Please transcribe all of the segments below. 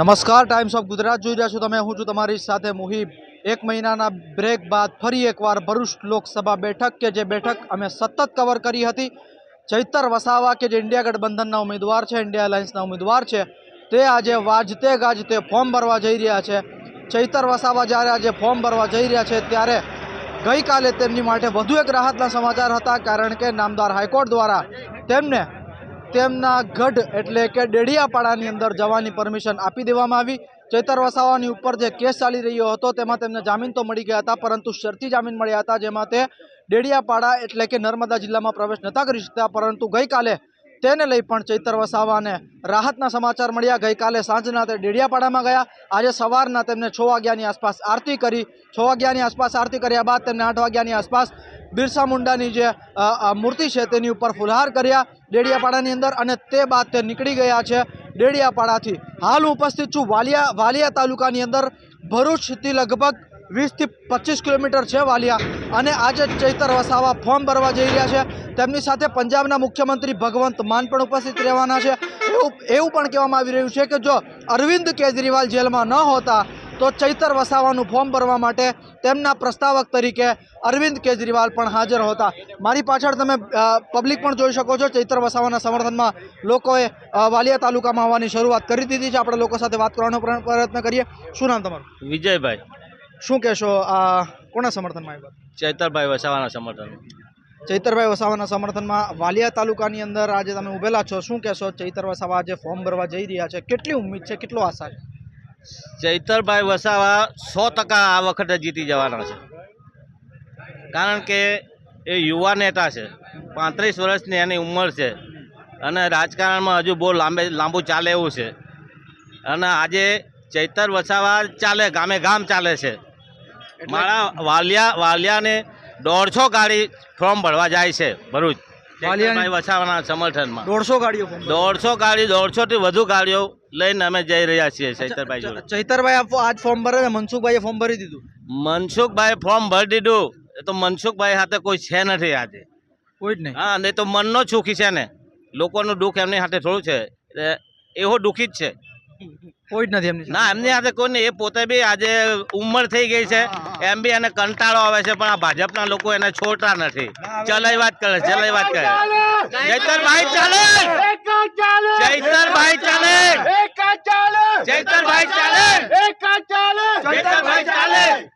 નમસ્કાર times of Gujarat જોઈ રહ્યા છો તમે. હું છું તમારી સાથે મુહિબ એક મહિનાના બ્રેક બાદ ફરી એકવાર ભરૂચ લોકસભા બેઠક કે જે બેઠક અમે સતત કવર કરી હતી. ચૈતર વસાવા કે જે ઇન્ડિયા ગઠબંધનના ઉમેદવાર છે ઇન્ડિયા અલાયન્સના ઉમેદવાર છે, તે આજે વાજતે ગાજતે ફોર્મ ભરવા જઈ રહ્યા છે. ચૈતર વસાવા જ્યારે આજે ફોર્મ ભરવા જઈ રહ્યા છે, ત્યારે ગઈકાલે તેમની માટે વધુ એક રાહતના સમાચાર હતા, કારણ કે નામદાર હાઈકોર્ટ દ્વારા તેમને તેમના ગઢ એટલે કે ડેડિયાપાડાની અંદર જવાની પરમિશન આપી દેવામાં આવી. ચૈતર વસાવાની ઉપર જે કેસ ચાલી રહ્યો હતો તેમાં તેમને જામીન તો મળી ગયા હતા, પરંતુ શરતી જામીન મળ્યા હતા, જેમાં તે ડેડિયાપાડા એટલે કે નર્મદા જિલ્લામાં પ્રવેશ નહોતા કરી શકતા, પરંતુ ગઈકાલે તેને લઈ પણ ચૈતર વસાવાને રાહતના સમાચાર મળ્યા. ગઈકાલે સાંજના તે ડેડિયાપાડામાં ગયા. આજે સવારના તેમને છ વાગ્યાની આસપાસ આરતી કરી. છ વાગ્યાની આસપાસ આરતી કર્યા બાદ તેમને આઠ વાગ્યાની આસપાસ બિરસા મુંડાની જે મૂર્તિ છે તેની ઉપર ફુલહાર કર્યા ડેડિયાપાડાની અંદર અને તે બાદ તે નીકળી ગયા છે ડેડિયાપાડાથી. હાલ ઉપસ્થિત છું વાલિયા વાલિયા તાલુકાની અંદર ભરૂચથી લગભગ વીસથી પચીસ કિલોમીટર છે વાલિયા અને આજે ચૈતર વસાવા ફોર્મ ભરવા જઈ રહ્યા છે. તેમની સાથે પંજાબના મુખ્યમંત્રી ભગવંત માન પણ ઉપસ્થિત રહેવાના છે. એવું એવું પણ કહેવામાં આવી રહ્યું છે કે જો અરવિંદ કેજરીવાલ જેલમાં ન હોતા, તો ચૈતર વસાવાનું ફોર્મ ભરવા માટે તેમના પ્રસ્તાવક તરીકે અરવિંદ કેજરીવાલ પણ હાજર હતા. મારી પાછળ તમે પબ્લિક પણ જોઈ શકો છો. ચૈતર વસાવાના સમર્થનમાં લોકોએ વાલિયા તાલુકામાં આવવાની શરૂઆત કરી દીધી છે. આપણે લોકો સાથે વાત કરવાનો પ્ર- પ્રયત્ન કરીએ. શું નામ તમારું? વિજયભાઈ. શું કહેશો આ કોના સમર્થનમાં આવ્યું? ચૈતરભાઈ વસાવાના સમર્થન ચૈતરભાઈ વસાવાના સમર્થનમાં વાલિયા તાલુકાની અંદર આજે તમે ઉભેલા છો. શું કહેશો ચૈતર વસાવા આજે ફોર્મ ભરવા જઈ રહ્યા છે? કેટલી ઉમ્મીદ છે કેટલો આશા છે? ચૈતરભાઈ વસાવા સો ટકા આ વખતે જીતી જવાના છે. કારણ કે એ યુવા નેતા છે. પાંત્રીસ વર્ષની એની ઉંમર છે. અને રાજકારણમાં હજુ બહુ લાંબે લાંબુ ચાલે એવું છે. અને આજે ચૈતર વસાવા ચાલે ગામે ગામ ચાલે છે. મારા વાલિયા વાલિયાને દોઢસો ગાડી ફોર્મ ભરવા જાય છે ભરૂચ. વસાવાના સમર્થનમાં. દોઢસો ગાડીઓ દોઢસો ગાડી દોઢસો થી વધુ ગાડીઓ લઈને અમે જઈ રહ્યા છીએ ચૈતરભાઈ જોડે. ચૈતરભાઈ આજ ફોર્મ ભરે છે મનસુખભાઈએ ફોર્મ ભરી દીધું? મનસુખભાઈ ફોર્મ ભરી દીધું. એ તો મનસુખભાઈ સાથે કોઈ છે નથી આજે. કોઈ જ નહીં. હા નહીં તો મનનો જ સુખી છે ને. લોકોનું દુઃખ એમની સાથે થોડું છે. એટલે એવો દુઃખી જ છે. કોઈ જ નથી એમની સાથે. ના એમની સાથે કોઈ નહીં. એ પોતે બી આજે ઉંમર થઈ ગઈ છે. એમ બી એને કંટાળો આવે છે પણ આ ભાજપના લોકો એને છોડતા નથી. ચલાઈ વાત કરે ચલાઈ વાત કરે. ચૈતરભાઈ ચાલે! ચૈતરભાઈ ચાલે! ચાલે!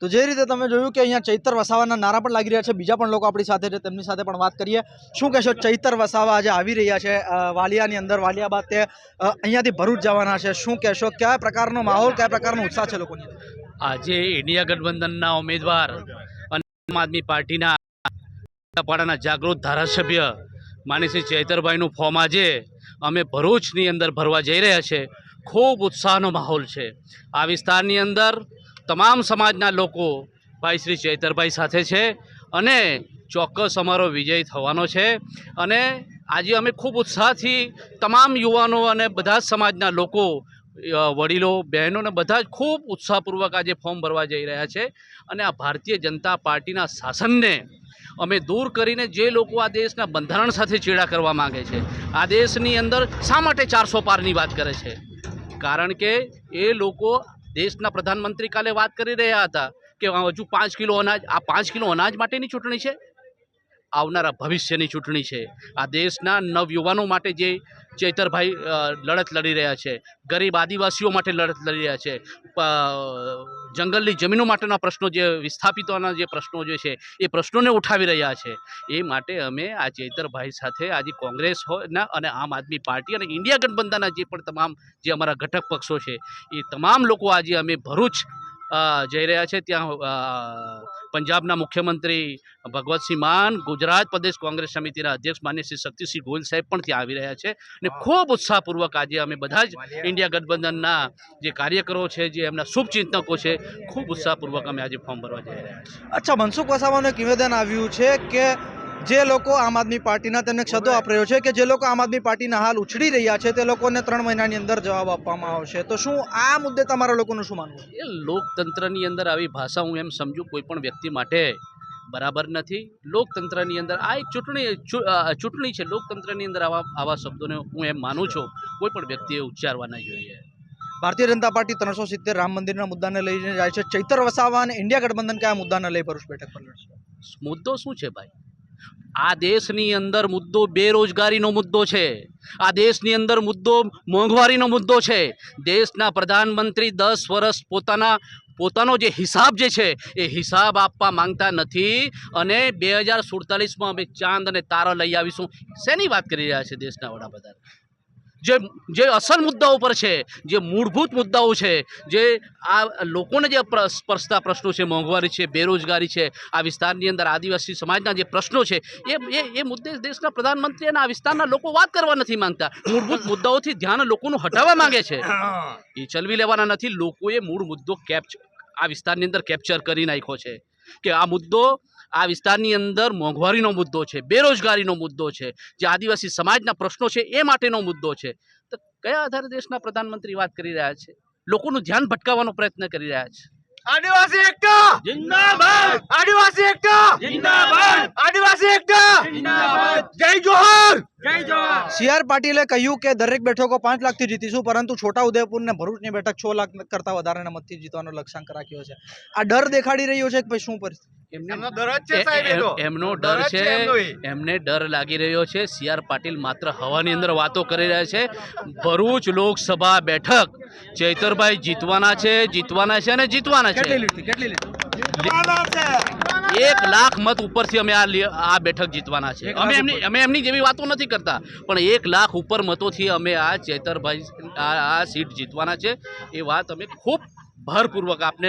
તો જે રીતે તમે જોયું કે અહીંયા ચૈતર વસાવાના નારા પણ લાગી રહ્યા છે, બીજા પણ લોકો આપણી સાથે છે, તેમની સાથે પણ વાત કરીએ. શું કહેશો, ચૈતર વસાવા આજે આવી રહ્યા છે વાલિયાની અંદર વાલિયા બાદ તે અહીંયાથી ભરૂચ જવાના છે, શું કહેશો, કયા પ્રકારનો માહોલ, કયા પ્રકારનો ઉત્સાહ છે લોકોની આજે ઇન્ડિયા ગઠબંધનના ઉમેદવાર અને આમ આદમી પાર્ટીના પાડાના જાગૃત ધારાસભ્ય માનીસિંહ ચૈતરભાઈનું ફોર્મ આજે અમે ભરૂચની અંદર ભરવા જઈ રહ્યા છે. ખૂબ ઉત્સાહનો માહોલ છે. આ વિસ્તારની અંદર તમામ સમાજના લોકો ભાઈ શ્રી ચૈતરભાઈ સાથે છે અને ચોક્કસ અમારો વિજય થવાનો છે. અને આજે અમે ખૂબ ઉત્સાહથી તમામ યુવાનો અને બધા જ સમાજના લોકો વડીલો બહેનોને બધા જ ખૂબ ઉત્સાહપૂર્વક આજે ફોર્મ ભરવા જઈ રહ્યા છે. અને આ ભારતીય જનતા પાર્ટીના શાસનને અમે દૂર કરીને જે લોકો આ દેશના બંધારણ સાથે ચેડા કરવા માંગે છે, આ દેશની અંદર શા માટે ચારસો પારની વાત કરે છે? કારણ કે એ લોકો દેશના પ્રધાનમંત્રી કાલે વાત કરી રહ્યા હતા કે હજુ પાંચ કિલો અનાજ, આ પાંચ કિલો અનાજ માટેની ચૂંટણી છે? આવનારા ભવિષ્યની ચૂંટણી છે. આ દેશના નવયુવાનો માટે જે ચૈતરભાઈ લડત લડી રહ્યા છે. ગરીબ આદિવાસીઓ માટે લડત લડી રહ્યા છે. જંગલની જમીનો માટેના પ્રશ્નો જે, વિસ્થાપિતોના જે પ્રશ્નો જે છે, એ પ્રશ્નોને ઉઠાવી રહ્યા છે. એ માટે અમે આ ચેતરભાઈ સાથે આજે કોંગ્રેસ ના, અને આમ આદમી પાર્ટી અને ઇન્ડિયા ગઠબંધનના જે પણ તમામ, જે અમારા ઘટક પક્ષો છે, એ તમામ લોકો આજે અમે ભરૂચ જઈ રહ્યા છે. ત્યાં પંજાબના મુખ્યમંત્રી ભગવતસિંહ માન ગુજરાત પ્રદેશ કોંગ્રેસ સમિતિના અધ્યક્ષ માન્ય શ્રી શક્તિસિંહ ગોયલ સાહેબ પણ ત્યાં આવી રહ્યા છે. અને ખૂબ ઉત્સાહપૂર્વક આજે અમે બધા જ ઇન્ડિયા ગઠબંધનના જે કાર્યકરો છે જે એમના શુભચિંતકો છે ખૂબ ઉત્સાહપૂર્વક અમે આજે ફોર્મ ભરવા જઈ રહ્યા છીએ. અચ્છા મનસુખ વસાવાનું એક નિવેદન આવ્યું છે કે જે લોકો આમ આદમી પાર્ટીના તેમને શબ્દો વાપર્યો છે કે જે લોકો આમ આદમી પાર્ટીના હાલ ઉછળી રહ્યા છે તે લોકોને ત્રણ મહિનાની અંદર જવાબ આપવામાં આવશે. તો શું આ મુદ્દે તમારા લોકોનું શું માનવું? એ લોકતંત્રની અંદર આવી ભાષા હું એમ સમજુ કોઈ પણ વ્યક્તિ માટે બરાબર નથી. લોકતંત્રની અંદર આ એક ચૂંટણી ચૂંટણી છે. લોકતંત્રની અંદર આવા આવા શબ્દોને હું એમ માનું છું કોઈ પણ વ્યક્તિએ ઉચ્ચારવા ના જોઈએ. ભારતીય જનતા પાર્ટી ત્રણસો સિત્તેર રામ મંદિરના મુદ્દાને લઈને જાય છે. ચૈતર વસાવા અને ઇન્ડિયા ગઠબંધન કયા મુદ્દાને લઈ ભરૂચ બેઠક પર લડશે? મુદ્દો શું છે ભાઈ? આ દેશની અંદર મુદ્દો બેરોજગારીનો મુદ્દો છે. આ દેશની અંદર મુદ્દો મોંઘવારીનો મુદ્દો છે. દેશના પ્રધાનમંત્રી દસ વર્ષ પોતાના, પોતાનો જે હિસાબ જે છે, એ હિસાબ આપવા માંગતા નથી અને બે હજાર સુડતાલીસમાં અમે ચાંદ અને તારા લઈ આવીશું. શેની વાત કરી રહ્યા છે દેશના વડાપ્રધાન? જે જે અસલ મુદ્દાઓ પર છે, જે મૂળભૂત મુદ્દાઓ છે, જે આ લોકોને જે પ્ર- સ્પર્શતા પ્રશ્નો છે, મોંઘવારી છે, બેરોજગારી છે, આ વિસ્તારની અંદર આદિવાસી સમાજના જે પ્રશ્નો છે, એ એ એ મુદ્દે દેશના પ્રધાનમંત્રી અને આ વિસ્તારના લોકો વાત કરવા નથી માંગતા. મૂળભૂત મુદ્દાઓથી ધ્યાન લોકોનું હટાવવા માંગે છે. એ ચલવી લેવાના નથી. લોકોએ મૂળ મુદ્દો કેપ્ચર આ વિસ્તારની અંદર કેપ્ચર કરી નાખ્યો છે. કે આ મુદ્દો આ વિસ્તારની અંદર મોંઘવારીનો મુદ્દો છે બેરોજગારીનો મુદ્દો છે જે આદિવાસી સમાજના પ્રશ્નો છે એ માટેનો મુદ્દો છે. તો કયા આધારે દેશના પ્રધાનમંત્રી વાત કરી રહ્યા છે? લોકોનું ધ્યાન ભટકાવવાનો પ્રયત્ન કરી રહ્યા છે. આદિવાસી એકતા! જિંદાબાદ! આદિવાસી એકતા! જિંદાબાદ! આદિવાસી એકતા! જિંદાબાદ! જય જોહર! સી આર પાટીલે કહ્યું કે દરેક બેઠકો પાંચ લાખથી જીતીશું પરંતુ છોટા ઉદયપુર ને ભરૂચની બેઠક છ લાખ કરતાં વધારેના મતથી જીતવાનો લક્ષ્યાંક રાખ્યો છે. આ ડર દેખાડી રહ્યો છે કે ભાઈ શું પરિસ્થિતિ? એમનો ડર છે એમનો ડર લાગી રહ્યો છે. સી આર પાટીલ માત્ર હવાની અંદર વાતો કરી રહ્યા છે. ભરૂચ લોકસભા બેઠક ચૈતરભાઈ જીતવાના છે જીતવાના છે અને જીતવાના છે. એક લાખ મત ઉપરથી અમે આ આ બેઠક જીતવાના છે. અમે એમની અમે એમની જેવી વાતો નથી કરતા. પણ એક લાખ ઉપર મતોથી અમે આ ચેતરભાઈ આ આ સીટ જીતવાના છે. એ વાત અમે ખૂબ ભારપૂર્વક આપને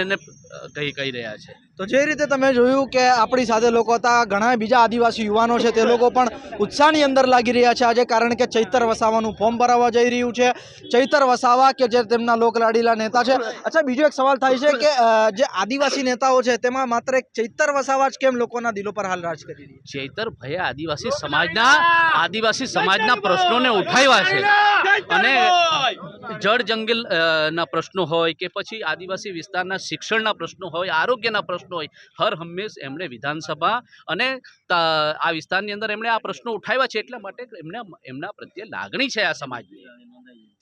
કહી કહી રહ્યા છે. તો જે રીતે તમે જોયું કે આપણી સાથે લોકો હતા, ઘણા બીજા આદિવાસી યુવાનો છે, તે લોકો પણ ઉત્સાહની અંદર લાગી રહ્યા છે. આજે કારણ કે ચૈતર વસાવાનું ફોર્મ ભરાવવા જઈ રહ્યું છે. ચૈતર વસાવા કે જે તેમના લોકલાડીલા નેતા છે. અચ્છા, બીજો એક સવાલ થાય છે કે જે આદિવાસી નેતાઓ છે, તેમાં માત્ર એક ચૈતર વસાવા જ કેમ લોકોના દિલો પર હાલ રાજ કરી રહી છે? ભય આદિવાસી સમાજના આદિવાસી સમાજના પ્રશ્નોને ઉઠાવ્યા છે. અને જળ જંગલના પ્રશ્નો હોય કે પછી આદિવાસી વિસ્તારના શિક્ષણના પ્રશ્નો હોય, આરોગ્યના પ્રશ્નો હોય હર હંમેશ એમણે વિધાનસભા અને આ વિસ્તારની અંદર એમણે આ પ્રશ્નો ઉઠાવ્યા છે એટલા માટે એમને એમના પ્રત્યે લાગણી છે આ સમાજની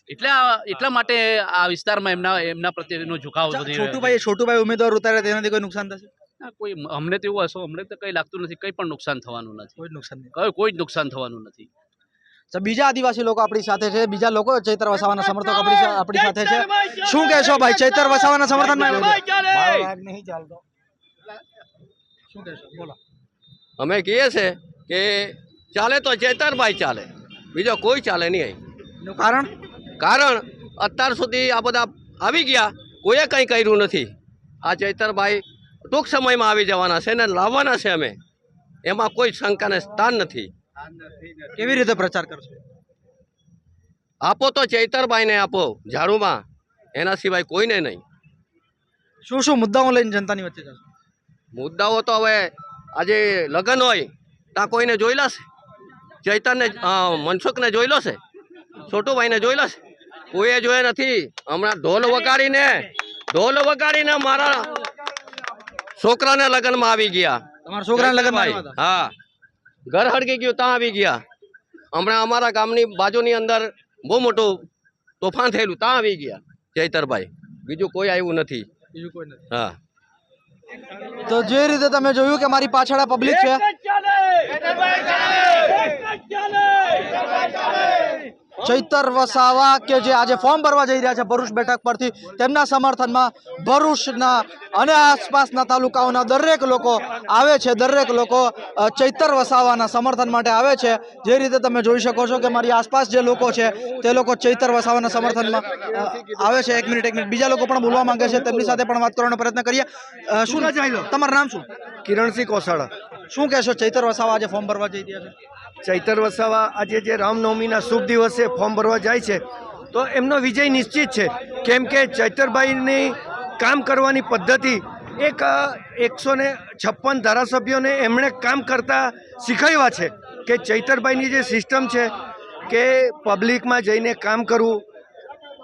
એટલે એટલા માટે આ વિસ્તારમાં એમના એમના પ્રત્યેનો ઝુકાવ. છોટુભાઈ છોટુભાઈ ઉમેદવાર ઉતારે તેનાથી કોઈ નુકસાન થશે ના, કોઈ અમને તો એવું હશે અમને તો કંઈ લાગતું નથી કંઈ પણ નુકસાન થવાનું નથી કોઈ નુકસાન નહીં કોઈ કોઈ જ નુકસાન થવાનું નથી તો બીજા આદિવાસી લોકો આપણી સાથે છે બીજા લોકો ચૈતર વસાવાના સમર્થક આપણી આપણી સાથે છે શું કહેશો ભાઈ ચૈતર વસાવાના સમર્થનમાં શું કહેશો બોલો. અમે કહીએ છે કે ચાલે તો ચેતરભાઈ ચાલે. બીજો કોઈ ચાલે નહીં. એનું કારણ? કારણ અત્યાર સુધી આ બધા આવી ગયા. કોઈએ કંઈ કર્યું નથી. આ ચૈતરભાઈ ટૂંક સમયમાં આવી જવાના છે ને લાવવાના છે અમે. એમાં કોઈ શંકાને સ્થાન નથી. કેવી રીતે પ્રચાર કરશો? આપો તો ચૈતરભાઈને આપો ઝાડુમાં. એના સિવાય કોઈને નહીં. શું શું મુદ્દાઓ લઈને જનતાની વચ્ચે જશો? મુદ્દાઓ તો હવે આજે લગ્ન હોય ત્યાં કોઈને જોઈ લેશે ચૈતરને મનસુખને જોઈ લો છે? છોટુભાઈને જોઈ છે? કોઈએ જોયા નથી? હમણાં ઢોલ વગાડીને ઢોલ વગાડીને મારા છોકરાને લગ્નમાં આવી ગયા. તમારા છોકરાના લગ્ન હા. ઘર હડકી ગયું ત્યાં આવી ગયા. હમણાં અમારા ગામની બાજુની અંદર બહુ મોટું તોફાન થયેલું ત્યાં આવી ગયા ચૈતરભાઈ. બીજું કોઈ આવ્યું નથી. બીજું કોઈ નથી. હા. તો જે રીતે તમે જોયું કે મારી પાછળ પબ્લિક છે. ચૈતર વસાવા કે જે આજે ફોર્મ ભરવા જઈ રહ્યા છે ભરૂચ બેઠક પરથી તેમના સમર્થનમાં ભરૂચના અને આસપાસના તાલુકાઓના દરેક લોકો આવે છે દરેક લોકો ચૈતર વસાવાના સમર્થન માટે આવે છે. જે રીતે તમે જોઈ શકો છો કે મારી આસપાસ જે લોકો છે તે લોકો ચૈતર વસાવાના સમર્થનમાં આવે છે. એક મિનિટ એક મિનિટ. બીજા લોકો પણ બોલવા માંગે છે. તેમની સાથે પણ વાત કરવાનો પ્રયત્ન કરીએ. શું તમારું નામ શું? કિરણસિંહ કોસાડા. શું કહેશો? ચૈતર વસાવા આજે ફોર્મ ભરવા જઈ રહ્યા છે? ચૈતર વસાવા આજે જે રામનવમીના શુભ દિવસે ફોર્મ ભરવા જાય છે, તો એમનો વિજય નિશ્ચિત છે. કેમ કે ચૈતરભાઈની કામ કરવાની પદ્ધતિ એક એકસો ને છપ્પન ધારાસભ્યોને એમણે કામ કરતા શીખવ્યા છે કે ચૈતરભાઈની જે સિસ્ટમ છે કે પબ્લિકમાં જઈને કામ કરવું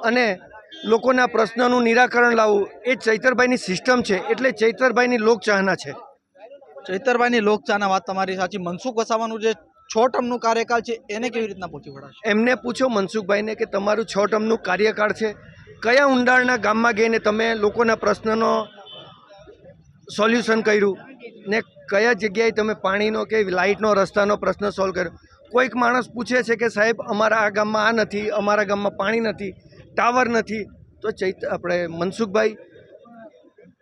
અને લોકોના પ્રશ્નોનું નિરાકરણ લાવવું, એ ચૈતરભાઈની સિસ્ટમ છે. એટલે ચૈતરભાઈની લોકચાહના છે. ચૈતરભાઈની લોકચાહના વાત તમારી સાચી. મનસુખ વસાવાનું જે છ ટર્મનું કાર્યકાળ છે, એને કેવી રીતના પહોંચી વળાશે? એમને પૂછો મનસુખભાઈને કે તમારું છ ટર્મનું કાર્યકાળ છે, કયા ઊંડાણના ગામમાં ગઈને તમે લોકોના પ્રશ્નનો સોલ્યુશન કર્યું? ને કયા જગ્યાએ તમે પાણીનો કે લાઇટનો, રસ્તાનો પ્રશ્ન સોલ્વ કર્યો? કોઈક માણસ પૂછે છે કે સાહેબ, અમારા આ ગામમાં આ નથી, અમારા ગામમાં પાણી નથી, ટાવર નથી. તો ચૈત, આપણે મનસુખભાઈ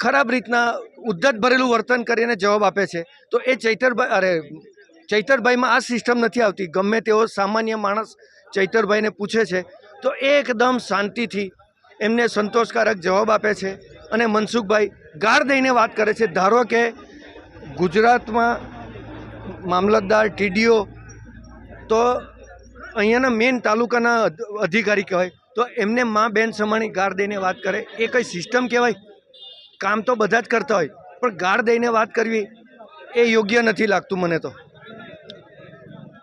ખરાબ રીતના ઉદ્ધત ભરેલું વર્તન કરીને જવાબ આપે છે. તો એ ચૈતરભાઈ, અરે ચૈતરભાઈમાં આ સિસ્ટમ નથી આવતી. ગમે તેવો સામાન્ય માણસ ચૈતરભાઈને પૂછે છે, તો એ એકદમ શાંતિથી એમને સંતોષકારક જવાબ આપે છે અને મનસુખભાઈ ગાર દઈને વાત કરે છે. ધારો કે ગુજરાતમાં મામલતદાર, ટીડીઓ, તો અહીંયાના મેન તાલુકાના અધિકારી કહેવાય, તો એમને મા બેન સમાણી ગાર દઈને વાત કરે. એ કઈ સિસ્ટમ કહેવાય? કામ તો બધા જ કરતા હોય, પણ ગાર દઈને વાત કરવી એ યોગ્ય નથી લાગતું મને તો.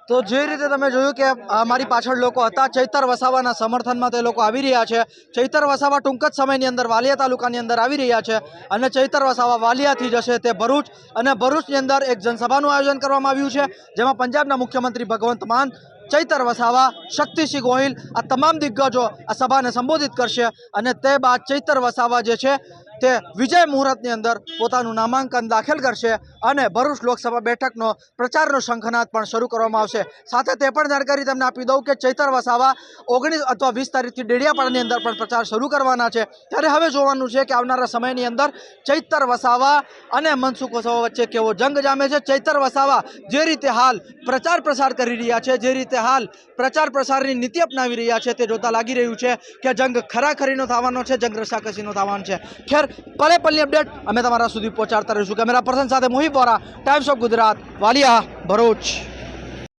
તો જે રીતે તમે જોયું કે અમારી મારી પાછળ લોકો હતા, ચૈતર વસાવાના સમર્થનમાં તે લોકો આવી રહ્યા છે. ચૈતર વસાવા ટૂંક જ સમયની અંદર વાલિયા તાલુકાની અંદર આવી રહ્યા છે અને ચૈતર વસાવા વાલિયાથી જશે તે ભરૂચ અને ભરૂચની અંદર એક જનસભાનું આયોજન કરવામાં આવ્યું છે, જેમાં પંજાબના મુખ્યમંત્રી ભગવંત માન, ચૈતર વસાવા, શક્તિસિંહ ગોહિલ, આ તમામ દિગ્ગજો આ સભાને સંબોધિત કરશે અને તે બાદ ચૈતર વસાવા જે છે તે વિજય મુહૂર્તની અંદર પોતાનું નામાંકન દાખલ કરશે અને ભરૂચ લોકસભા બેઠકનો પ્રચારનો શંખનાદ પણ શરૂ કરવામાં આવશે. સાથે તે પણ જાણકારી તમને આપી દઉં કે ચૈતર વસાવા ઓગણીસ અથવા વીસ તારીખથી ડેડિયાપાડાની અંદર પણ પ્રચાર શરૂ કરવાના છે. ત્યારે હવે જોવાનું છે કે આવનારા સમયની અંદર ચૈતર વસાવા અને મનસુખ વસાવા વચ્ચે કેવો જંગ જામે છે. ચૈતર વસાવા જે રીતે હાલ પ્રચાર પ્રસાર કરી રહ્યા છે, જે રીતે હાલ પ્રચાર પ્રસારની નીતિ અપનાવી રહ્યા છે તે જોતા લાગી રહ્યું છે કે જંગ ખરાખરીનો થવાનો છે, જંગ રસાકસીનો થવાનો છે. ખેર પલે પલની અપડેટ. અમે તમારા સુધી પહોંચાડતા રહીશું. કેમેરા પર્સન સાથે મોહિત વોરા ટાઈમ્સ ઓફ ગુજરાત વાલિયા, ભરૂચ.